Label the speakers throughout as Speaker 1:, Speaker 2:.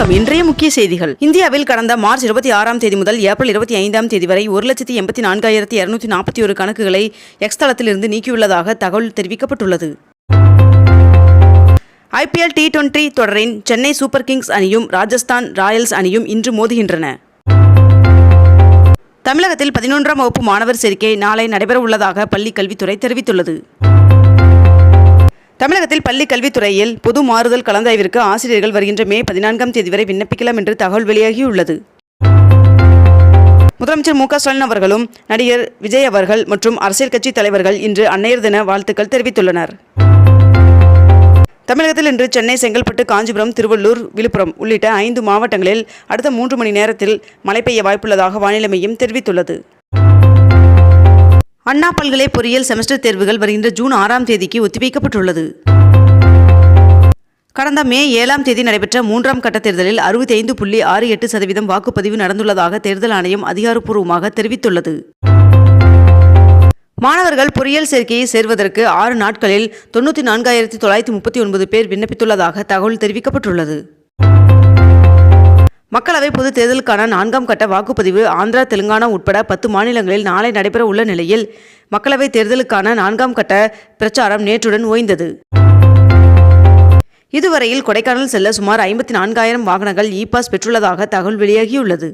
Speaker 1: வணக்கம். இன்றைய முக்கிய செய்திகள். இந்தியாவில் கடந்த மார்ச் இருபத்தி ஆறாம் தேதி முதல் ஏப்ரல் இருபத்தி ஐந்தாம் தேதி வரை ஒரு லட்சத்தி எண்பத்தி நான்காயிரத்தி இருநூத்தி நாற்பத்தி ஒரு கணக்குகளை எக்ஸ் தளத்திலிருந்து நீக்கியுள்ளதாக தகவல் தெரிவிக்கப்பட்டுள்ளது. ஐபிஎல் டி டுவெண்டி தொடரின் சென்னை சூப்பர் கிங்ஸ் அணியும் ராஜஸ்தான் ராயல்ஸ் அணியும் இன்று மோதுகின்றன. தமிழகத்தில் பதினொன்றாம் வகுப்பு மாணவர் சேர்க்கை நாளை நடைபெறவுள்ளதாக பள்ளிக் கல்வித்துறை தெரிவித்துள்ளது. தமிழகத்தில் பள்ளி கல்வித்துறையில் பொது மாறுதல் கலந்தாய்விற்கு ஆசிரியர்கள் வருகின்ற மே பதினான்காம் தேதி வரை விண்ணப்பிக்கலாம் என்று தகவல் வெளியாகியுள்ளது. முதலமைச்சர் மு க ஸ்டாலின் அவர்களும் நடிகர் விஜய் அவர்கள் மற்றும் அரசியல் கட்சி தலைவர்கள் இன்று அன்னையர் தின வாழ்த்துக்கள் தெரிவித்துள்ளனர். தமிழகத்தில் இன்று சென்னை செங்கல்பட்டு காஞ்சிபுரம் திருவள்ளூர் விழுப்புரம் உள்ளிட்ட ஐந்து மாவட்டங்களில் அடுத்த மூன்று மணி நேரத்தில் மழை பெய்ய வாய்ப்புள்ளதாக வானிலை மையம் தெரிவித்துள்ளது. அண்ணா பல்கலை பொறியியல் செமஸ்டர் தேர்வுகள் வருகின்ற ஜூன் ஆறாம் தேதிக்கு ஒத்திவைக்கப்பட்டுள்ளது. கடந்த மே ஏழாம் தேதி நடைபெற்ற மூன்றாம் கட்ட தேர்தலில் அறுபத்தி ஐந்து புள்ளி ஆறு எட்டு சதவீதம் வாக்குப்பதிவு நடந்துள்ளதாக தேர்தல் ஆணையம் அதிகாரப்பூர்வமாக தெரிவித்துள்ளது. மாணவர்கள் பொறியியல் சேர்க்கையை சேர்வதற்கு ஆறு நாட்களில் தொண்ணூற்றி நான்காயிரத்தி தொள்ளாயிரத்தி முப்பத்தி ஒன்பது பேர் விண்ணப்பித்துள்ளதாக தகவல் தெரிவிக்கப்பட்டுள்ளது. மக்களவை பொதுத் தேர்தலுக்கான நான்காம் கட்ட வாக்குப்பதிவு ஆந்திரா தெலுங்கானா உட்பட பத்து மாநிலங்களில் நாளை நடைபெற உள்ள நிலையில் மக்களவைத் தேர்தலுக்கான நான்காம் கட்ட பிரச்சாரம் நேற்றுடன் ஓய்ந்தது. இதுவரையில் கொடைக்கானல் செல்ல சுமார் ஐம்பத்தி நான்காயிரம் வாகனங்கள் இ பாஸ் பெற்றுள்ளதாக தகவல் வெளியாகியுள்ளது.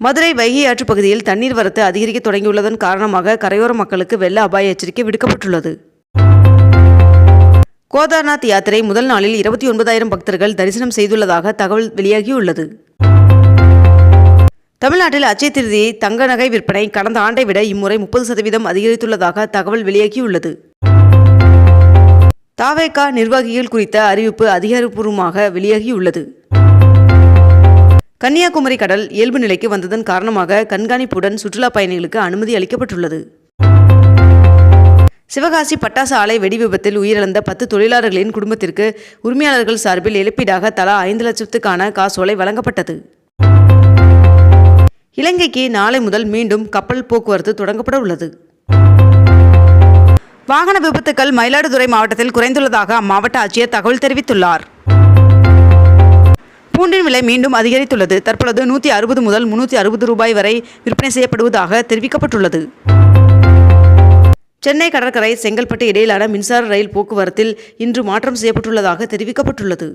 Speaker 1: மதுரை வைகை ஆற்று பகுதியில் தண்ணீர் வரத்து அதிகரிக்க தொடங்கியுள்ளதன் காரணமாக கரையோர மக்களுக்கு வெள்ள அபாய எச்சரிக்கை விடுக்கப்பட்டுள்ளது. கோதார்நாத் யாத்திரை முதல் நாளில் இருபத்தி ஒன்பதாயிரம் பக்தர்கள் தரிசனம் செய்துள்ளதாக தகவல் வெளியாகியுள்ளது. தமிழ்நாட்டில் அச்சய திருதி தங்க நகை விற்பனை கடந்த ஆண்டை விட இம்முறை முப்பது சதவீதம் அதிகரித்துள்ளதாக தகவல் வெளியாகியுள்ளது. தாவேகா நிர்வாகிகள் குறித்த அறிவிப்பு அதிகாரப்பூர்வமாக வெளியாகியுள்ளது. கன்னியாகுமரி கடல் இயல்பு நிலைக்கு வந்ததன் காரணமாக கண்காணிப்புடன் சுற்றுலா பயணிகளுக்கு அனுமதி அளிக்கப்பட்டுள்ளது. சிவகாசி பட்டாசு ஆலை வெடி விபத்தில் உயிரிழந்த பத்து தொழிலாளர்களின் குடும்பத்திற்கு உரிமையாளர்கள் சார்பில் இழப்பீடாக தலா ஐந்து லட்சத்துக்கான காசோலை வழங்கப்பட்டது. இலங்கைக்கு நாளை முதல் மீண்டும் கப்பல் போக்குவரத்து தொடங்கப்பட உள்ளது. வாகன விபத்துக்கள் மயிலாடுதுறை மாவட்டத்தில் குறைந்துள்ளதாக அம்மாவட்ட ஆட்சியர் தகவல் தெரிவித்துள்ளார். பூண்டின் விலை மீண்டும் அதிகரித்துள்ளது. தற்பொழுது நூற்றி அறுபது முதல் முன்னூற்றி அறுபது ரூபாய் வரை விற்பனை செய்யப்படுவதாக தெரிவிக்கப்பட்டுள்ளது. சென்னை கடற்கரை செங்கல்பட்டு இடையிலான மின்சார ரயில் போக்குவரத்தில் இன்று மாற்றம் செய்யப்பட்டுள்ளதாக தெரிவிக்கப்பட்டுள்ளது.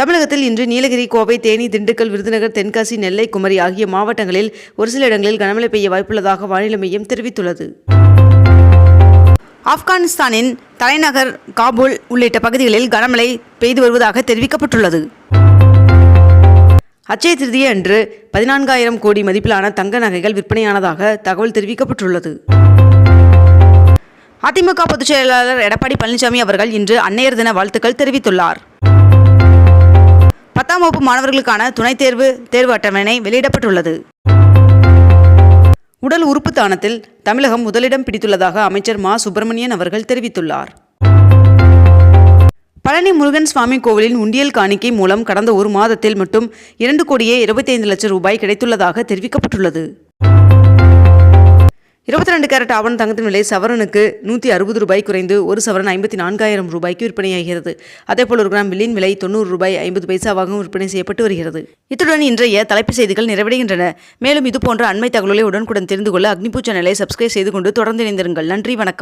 Speaker 1: தமிழகத்தில் இன்று நீலகிரி கோவை தேனி திண்டுக்கல் விருதுநகர் தென்காசி நெல்லை குமரி ஆகிய மாவட்டங்களில் ஒரு சில இடங்களில் கனமழை பெய்ய வாய்ப்புள்ளதாக வானிலை மையம் தெரிவித்துள்ளது. ஆப்கானிஸ்தானின் தலைநகர் காபூல் உள்ளிட்ட பகுதிகளில் கனமழை பெய்து வருவதாக தெரிவிக்கப்பட்டுள்ளது. அச்சய திருதிய அன்று பதினான்காயிரம் கோடி மதிப்பிலான தங்க நகைகள் விற்பனையானதாக தகவல் தெரிவிக்கப்பட்டுள்ளது. அதிமுக பொதுச் செயலாளர் எடப்பாடி பழனிசாமி அவர்கள் இன்று அன்னையர் தின வாழ்த்துக்கள் தெரிவித்துள்ளார். பத்தாம் வகுப்பு மாணவர்களுக்கான துணைத் தேர்வு தேர்வு அட்டவணை வெளியிடப்பட்டுள்ளது. உடல் உறுப்பு தானத்தில் தமிழகம் முதலிடம் பிடித்துள்ளதாக அமைச்சர் மா. சுப்பிரமணியன் அவர்கள் தெரிவித்துள்ளார். பழனி முருகன் சுவாமி கோவிலின் உண்டியல் காணிக்கை மூலம் கடந்த ஒரு மாதத்தில் மட்டும் இரண்டு கோடியே இருபத்தைந்து லட்சம் ரூபாய் கிடைத்துள்ளதாக தெரிவிக்கப்பட்டுள்ளது. இருபத்தி ரெண்டு கேரட் ஆவண தங்கத்தின் விலை சவரனுக்கு நூற்றி அறுபது ரூபாய் குறைந்து ஒரு சவரன் ஐம்பத்தி நான்காயிரம் ரூபாய்க்கு விற்பனையாகிறது அதேபோல் ஒரு கிராம் வெள்ளியின் விலை தொண்ணூறு ரூபாய் ஐம்பது பைசாவாகவும் விற்பனை செய்யப்பட்டு வருகிறது. இத்துடன் இன்றைய தலைப்புச் செய்திகள் நிறைவடைகின்றன. மேலும் இதுபோன்ற அண்மை தகவலை உடனுக்குடன் தெரிந்து கொள்ள அக்னிபூ சேனலை சப்ஸ்கிரைப் செய்து கொண்டு தொடர்ந்து இணைந்திருங்கள். நன்றி வணக்கம்.